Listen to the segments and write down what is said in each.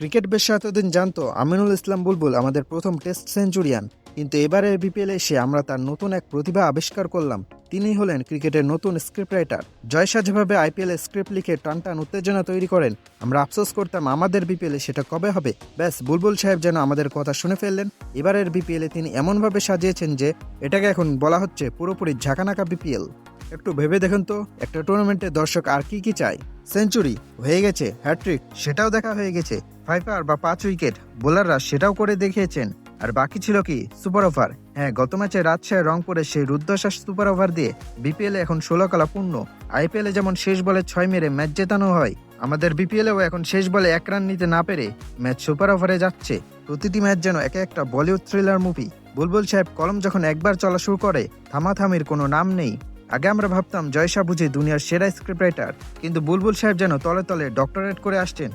Cricket বেশ এতদিন জানতো, আমিনুল ইসলাম বুলবুল আমাদের প্রথম টেস্ট সেঞ্চুরিয়ান। কিন্তু এবারের বিপিএল এসে আমরা তার নতুন এক প্রতিভা আবিষ্কার করলাম। তিনি হলেন ক্রিকেটের নতুন স্ক্রিপ্ট রাইটার। জয়সা যেভাবে আইপিএলে স্ক্রিপ্ট লিখে টানটান উত্তেজনা তৈরি করেন। আমরা আফসোস করতাম আমাদের বিপিএলে সেটা কবে হবে। ব্যাস, বুলবুল সাহেব যেন আমাদের কথা শুনে ফেললেন। এবারের বিপিএলে তিনি এমনভাবে সাজিয়েছেন যে, এটাকে এখন বলা হচ্ছে পুরোপুরি ঝাঁকানাকা বিপিএল। একটু ভেবে দেখুন তো, একটা টুর্নামেন্টে দর্শক আর কি কি চায়? সেঞ্চুরি হয়ে গেছে হ্যাট্রিক সেটাও দেখা হয়ে গেছে ফাইভার বা পাঁচ উইকেট বোলাররা সেটাও করে দেখিয়েছেন। আর বাকি ছিল কি? সুপার ওভার হ্যাঁ গত ম্যাচে রাজশাহী রংপুরে সেই রুদ্ধশ্বাস সুপার ওভার দিয়ে বিপিএল এখন ষোলো কালা পূর্ণ। আইপিএল যেমন শেষ বলে ছয় মেরে ম্যাচ জেতানো হয়, আমাদের বিপিএলেও এখন শেষ বলে এক রান নিতে না পেরে ম্যাচ সুপার ওভারে যাচ্ছে। প্রতিটি ম্যাচ যেন এক একটা বলিউড থ্রিলার মুভি বুলবুল সাহেব কলম যখন একবার চলা শুরু করে, থামাথামির কোনো নাম নেই। আগে আমরা ভাবতাম জয়সা বুঝি দুনিয়ার সেরা স্ক্রিপ্ট রাইটার কিন্তু বুলবুল সাহেব যেন তলে তলে ডক্টরেট করে আসছেন।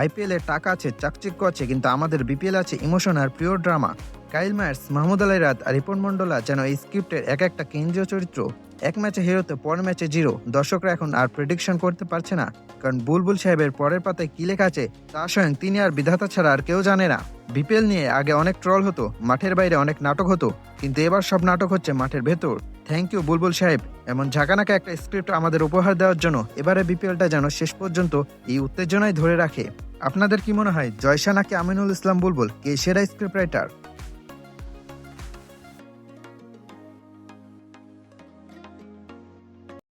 আইপিএল এর টাকা আছে, চাকচিক্য আছে, কিন্তু আমাদের বিপিএল আছে ইমোশন আর pure drama Kyle Mayers, Mahmud আলাই রাত আর রিপন মন্ডলা যেন এই স্ক্রিপ্টের এক একটা কেন্দ্রীয় চরিত্র, এক ম্যাচে হিরোতে পরের ম্যাচে জিরো। দর্শকরা এখন আর প্রেডিকশন করতে পারছে না, কারণ বুলবুল সাহেবের পরের পাতায় কি লেখা আছে, তা স্বয়ং তিনি আর বিধাতা ছাড়া আর কেউ জানে না। বিপিএল নিয়ে আগে অনেক ট্রল হতো, মাঠের বাইরে অনেক নাটক হতো, কিন্তু এবার সব নাটক হচ্ছে মাঠের ভেতর। থ্যাংক ইউ বুলবুল সাহেব। এমন ঝাঁকানাকে একটা স্ক্রিপ্ট আমাদের উপহার দেওয়ার জন্য এবারে বিপিএলটা যেন শেষ পর্যন্ত এই উত্তেজনায় ধরে রাখে। আপনাদের কি মনে হয় জয়সা নাকি আমিনুল ইসলাম বুলবুল, কে সেরা স্ক্রিপ্ট রাইটার